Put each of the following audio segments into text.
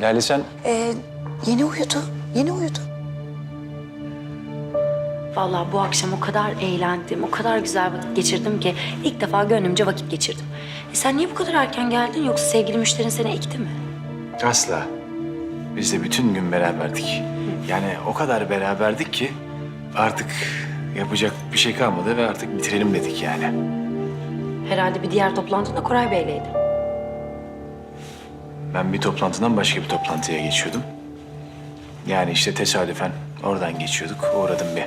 Lale sen Ee, yeni uyudu. Yeni uyudu. Vallahi bu akşam o kadar eğlendim, o kadar güzel vakit geçirdim ki ilk defa gönlümce vakit geçirdim. E sen niye bu kadar erken geldin yoksa sevgili müşterin seni ekti mi? asla. Biz de bütün gün beraberdik. Yani o kadar beraberdik ki artık yapacak bir şey kalmadı ve artık bitirelim dedik yani. Herhalde bir diğer toplantında Koray Bey'leydi. Ben bir toplantıdan başka bir toplantıya geçiyordum. Yani işte tesadüfen oradan geçiyorduk. Uğradım bir.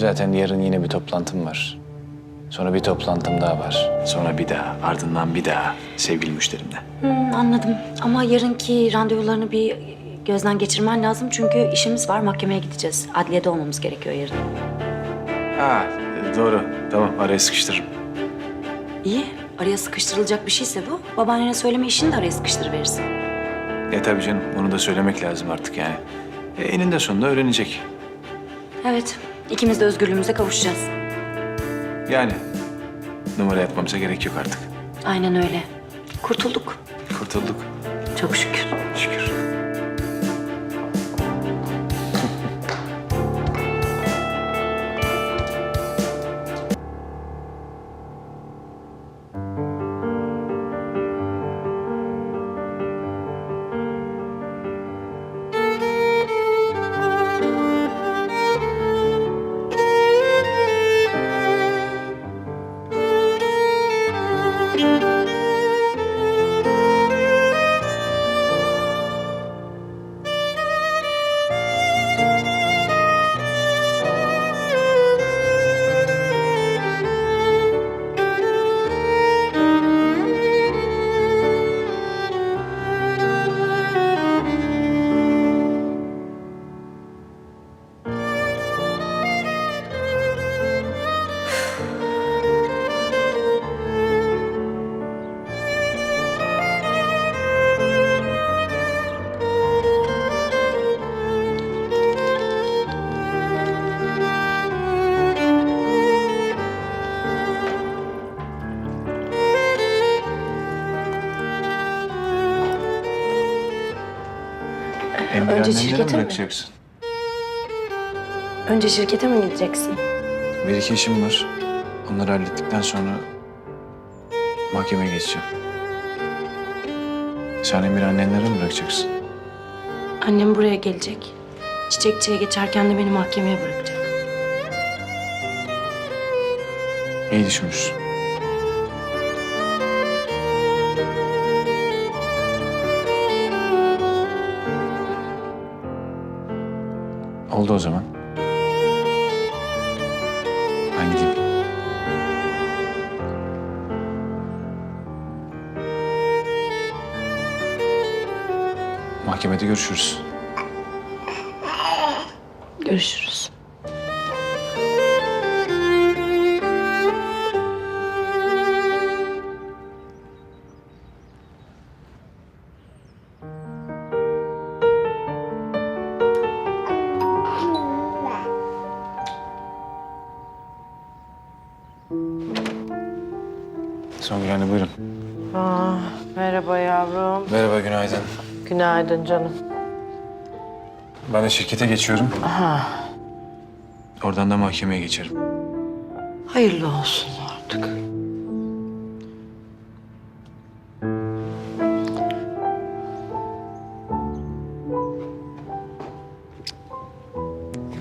Zaten yarın yine bir toplantım var. Sonra bir toplantım daha var. Sonra bir daha, ardından bir daha sevgili müşterimle. Hmm, anladım ama yarınki randevularını bir gözden geçirmen lazım çünkü işimiz var, mahkemeye gideceğiz. Adliyede olmamız gerekiyor yarın. Ha, doğru. Tamam, araya sıkıştırırım. İyi, araya sıkıştırılacak bir şeyse bu. Babaannene söyleme işini de araya sıkıştırıverirsin. E tabii canım, onu da söylemek lazım artık yani. E, eninde sonunda öğrenecek. Evet, ikimiz de özgürlüğümüze kavuşacağız. Yani numara yapmamıza gerek yok artık. Aynen öyle. Kurtulduk. Kurtulduk. Çok şükür. Şükür. Emre Önce annenlere şirkete mi bırakacaksın? Önce şirkete mi gideceksin? Bir iki işim var. Onları hallettikten sonra mahkemeye geçeceğim. Sen Emir annenlere mi bırakacaksın? Annem buraya gelecek. Çiçekçiye geçerken de beni mahkemeye bırakacak. İyi düşünmüşsün. Oldu o zaman. Ben gideyim. Mahkemede görüşürüz. Görüşürüz. Songül anne buyurun. Ah, merhaba yavrum. Merhaba, günaydın. Günaydın canım. Ben de şirkete geçiyorum. Oradan da mahkemeye geçerim. Hayırlı olsun artık.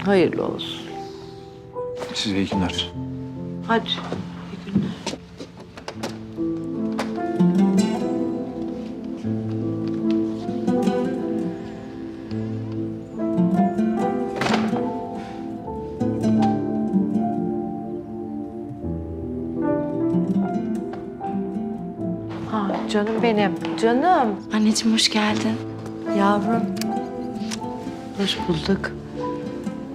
Hayırlı olsun. Size iyi günler. Hadi. iyi günler. Canım benim, canım. Anneciğim hoş geldin. Yavrum. Hoş bulduk.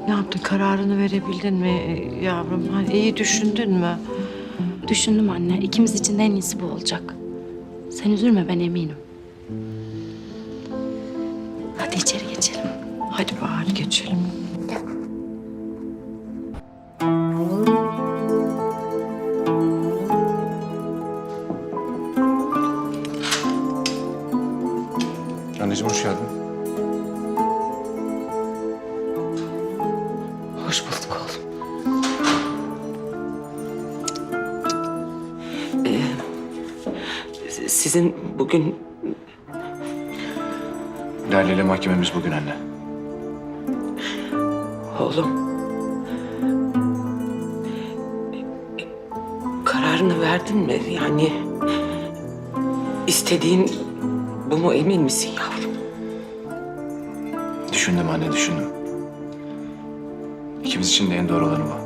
Ne yaptın? Kararını verebildin mi yavrum? Hani iyi düşündün mü? Düşündüm anne. İkimiz için de en iyisi bu olacak. Sen üzülme ben eminim. Hadi içeri geçelim. Hadi Bahar geçelim. Anneciğim hoş geldin. Hoş bulduk oğlum. Ee, sizin bugün Lale ile mahkememiz bugün anne. oğlum kararını verdin mi? Yani istediğin bu mu emin misin yavrum? Düşündüm anne düşündüm. İkimiz için de en doğru olanı bu.